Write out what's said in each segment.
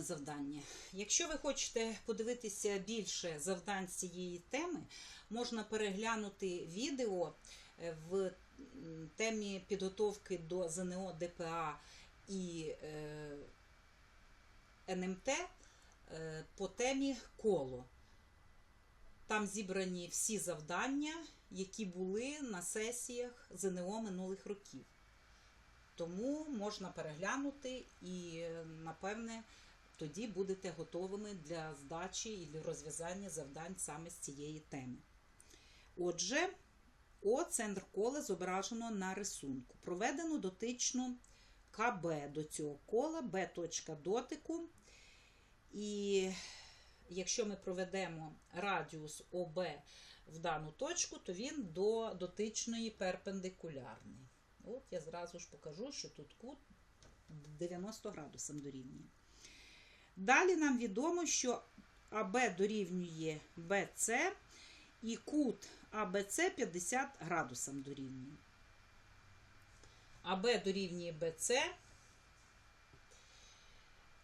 Наступне завдання. Якщо ви хочете подивитися більше завдань цієї теми, можна переглянути відео е, в темі підготовки до ЗНО ДПА і е, НМТ е, по темі коло. Там зібрані всі завдання, які були на сесіях ЗНО минулих років. Тому можна переглянути і, напевне, тоді будете готовими для здачі і для розв'язання завдань саме з цієї теми. Отже, О центр кола зображено на рисунку. Проведено дотичну КБ до цього кола, Б точка дотику. І якщо ми проведемо радіус ОБ в дану точку, то він до дотичної перпендикулярний. От я зразу ж покажу, що тут кут 90 градусам дорівнює. Далі нам відомо, що АБ дорівнює БЦ і кут АБЦ 50 градусам дорівнює. АБ дорівнює БЦ.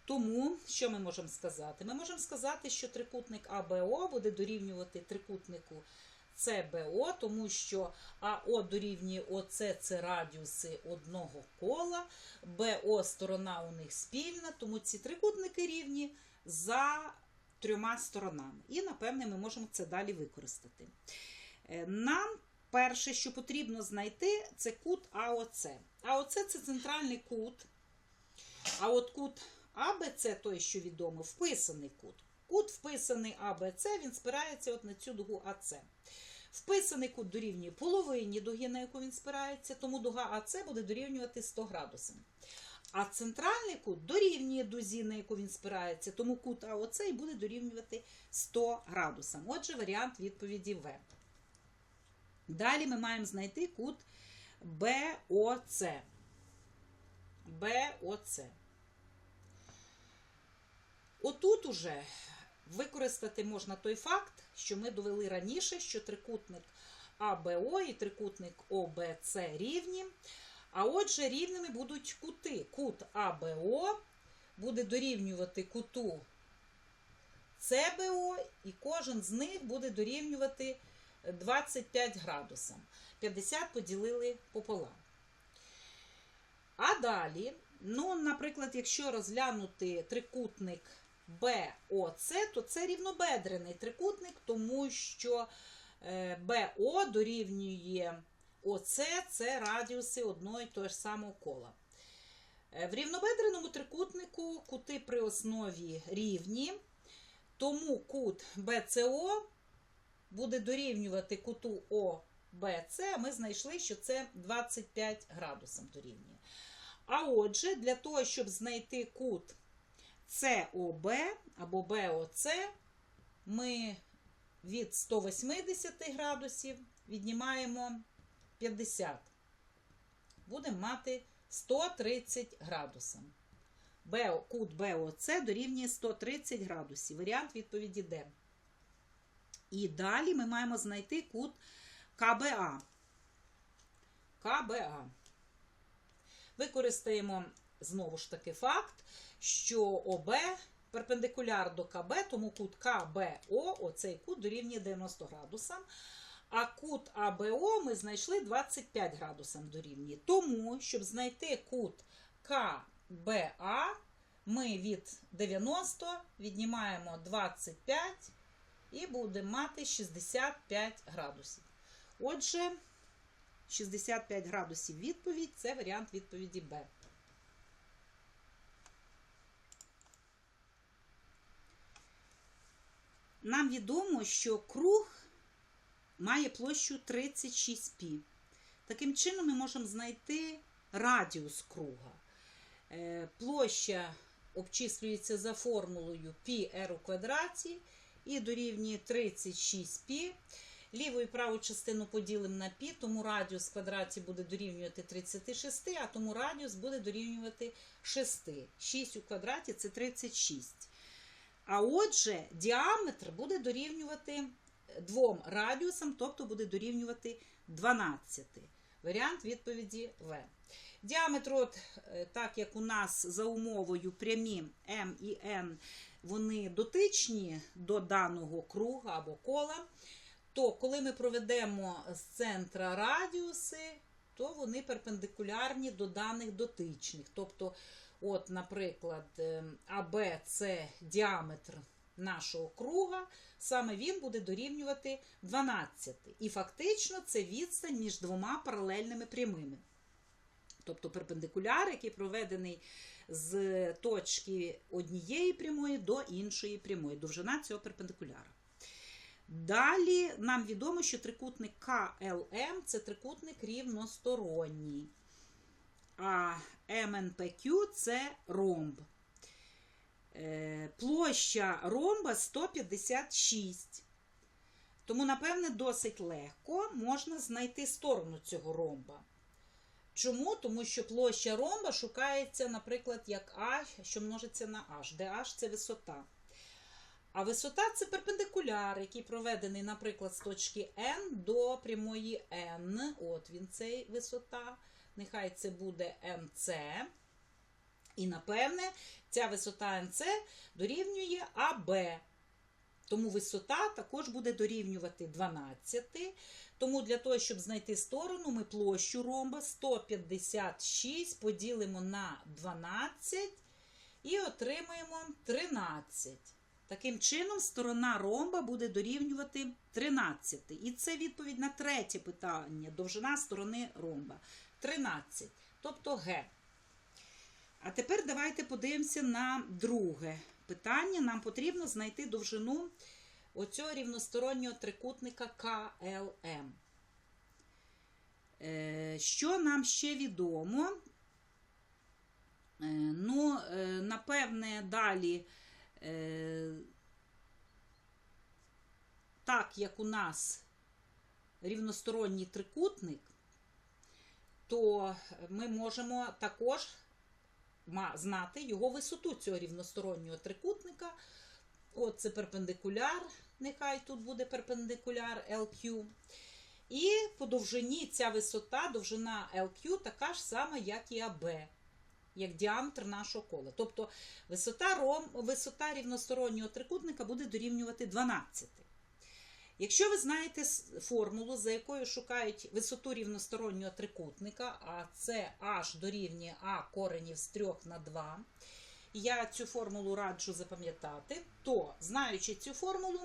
Тому, що ми можемо сказати? Ми можемо сказати, що трикутник АБО буде дорівнювати трикутнику СБО, тому що АО дорівнює ОЦ це радіуси одного кола, БО сторона у них спільна, тому ці трикутники рівні за трьома сторонами. І, напевне, ми можемо це далі використати. Е, Нам перше, що потрібно знайти, це кут АОЦ. АОЦ це центральний кут. А от кут АБЦ, той, що відомо, вписаний кут. Кут вписаний АБЦ, він спирається от на цю дугу АЦ. Вписаний кут дорівнює половині дуги, на яку він спирається, тому дуга АЦ буде дорівнювати 100 градусам. А центральний кут дорівнює дузі, на яку він спирається, тому кут АОЦ і буде дорівнювати 100 градусам. Отже, варіант відповіді В. Далі ми маємо знайти кут БОЦ. БОЦ. Отут уже використати можна той факт, що ми довели раніше, що трикутник АБО і трикутник ОБЦ рівні. А отже, рівними будуть кути. Кут АБО буде дорівнювати куту СБО, і кожен з них буде дорівнювати 25 градусам. 50 поділили пополам. А далі, ну, наприклад, якщо розглянути трикутник БОЦ, то це рівнобедрений трикутник, тому що е, БО дорівнює ОЦ це радіуси одного і того ж самого кола. Е, В рівнобедреному трикутнику кути при основі рівні, тому кут БЦО буде дорівнювати куту ОБЦ, а ми знайшли, що це 25 градусів дорівнює. А отже, для того, щоб знайти кут СОБ або БОЦ, ми від 180 градусів віднімаємо 50. Будемо мати 130 градусів. Кут БОЦ дорівнює 130 градусів. Варіант відповіді Д. І далі ми маємо знайти кут КБА. КБА. Використаємо знову ж таки факт, що ОБ перпендикуляр до КБ, тому кут КБО, оцей кут дорівнює 90 градусам. А кут АБО ми знайшли 25 градусам дорівнює. Тому, щоб знайти кут КБА, ми від 90 віднімаємо 25 і будемо мати 65 градусів. Отже, 65 градусів відповідь це варіант відповіді Б. Нам відомо, що круг має площу 36 пі. Таким чином, ми можемо знайти радіус круга. Е, Площа обчислюється за формулою πr у квадраті і дорівнює 36 пі. Ліву і праву частину поділимо на пі, тому радіус в квадраті буде дорівнювати 36, а тому радіус буде дорівнювати 6. 6 у квадраті це 36. А отже, діаметр буде дорівнювати двом радіусам, тобто буде дорівнювати 12. Варіант відповіді В. Діаметр, от, е, так як у нас за умовою прямі М і Н, вони дотичні до даного круга або кола, то коли ми проведемо з центра радіуси, то вони перпендикулярні до даних дотичних. Тобто, от, наприклад, е, АБ це діаметр нашого круга, саме він буде дорівнювати 12. І фактично це відстань між двома паралельними прямими. Тобто перпендикуляр, який проведений з точки однієї прямої до іншої прямої, довжина цього перпендикуляра. Далі нам відомо, що трикутник КЛМ це трикутник рівносторонній, а МНПQ це ромб. Е, Площа ромба 156. Тому, напевне, досить легко можна знайти сторону цього ромба. Чому? Тому що площа ромба шукається, наприклад, як А, що множиться на H, де H це висота. А висота це перпендикуляр, який проведений, наприклад, з точки N до прямої N. От він цей висота. Нехай це буде NC. І, напевне, ця висота NC дорівнює АБ. Тому висота також буде дорівнювати 12. Тому для того, щоб знайти сторону, ми площу ромба 156 поділимо на 12 і отримаємо 13. Таким чином, сторона ромба буде дорівнювати 13. І це відповідь на третє питання. Довжина сторони ромба. 13. Тобто Г. А тепер давайте подивимося на друге питання. Нам потрібно знайти довжину оцього рівностороннього трикутника КЛМ. Е, Що нам ще відомо? Е, Ну, е, напевне, далі, так як у нас рівносторонній трикутник, то ми можемо також знати його висоту цього рівностороннього трикутника. От це перпендикуляр, нехай тут буде перпендикуляр LQ. І по довжині ця висота, довжина LQ, така ж сама, як і АБ, як діаметр нашого кола. Тобто висота, ром, висота рівностороннього трикутника буде дорівнювати 12. Якщо ви знаєте формулу, за якою шукають висоту рівностороннього трикутника, а це h дорівнює А коренів з 3 на 2, я цю формулу раджу запам'ятати, то, знаючи цю формулу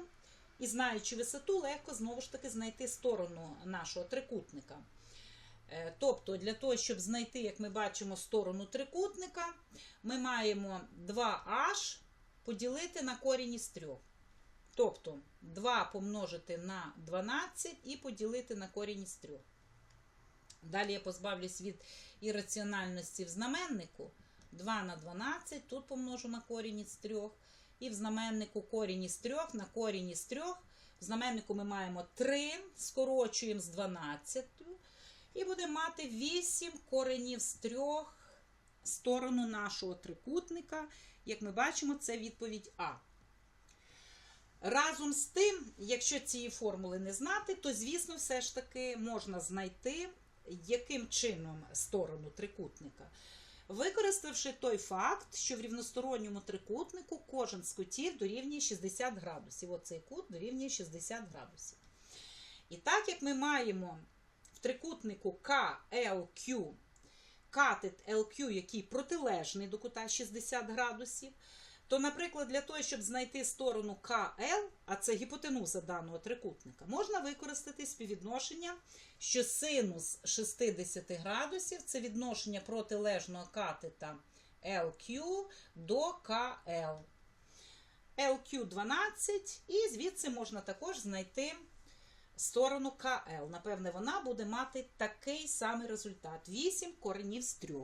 і знаючи висоту, легко знову ж таки знайти сторону нашого трикутника. Е, Тобто, для того, щоб знайти, як ми бачимо, сторону трикутника, ми маємо 2h поділити на корінь із 3. Тобто 2 помножити на 12 і поділити на корінь із 3. Далі я позбавлюсь від ірраціональності в знаменнику. 2 на 12, тут помножу на корінь із 3. І в знаменнику корінь із 3 на корінь із 3. В знаменнику ми маємо 3, скорочуємо з 12. І будемо мати 8 коренів з 3 сторону нашого трикутника. Як ми бачимо, це відповідь А. Разом з тим, якщо цієї формули не знати, то, звісно, все ж таки можна знайти, яким чином сторону трикутника. Використавши той факт, що в рівносторонньому трикутнику кожен з кутів дорівнює 60 градусів. Оцей кут дорівнює 60 градусів. І так як ми маємо в трикутнику KLQ катет LQ, який протилежний до кута 60 градусів, то, наприклад, для того, щоб знайти сторону КЛ, а це гіпотенуза даного трикутника, можна використати співвідношення, що синус 60 градусів це відношення протилежного катета LQ до КЛ. LQ 12, і звідси можна також знайти сторону КЛ. Напевне, вона буде мати такий самий результат: 8 коренів з 3.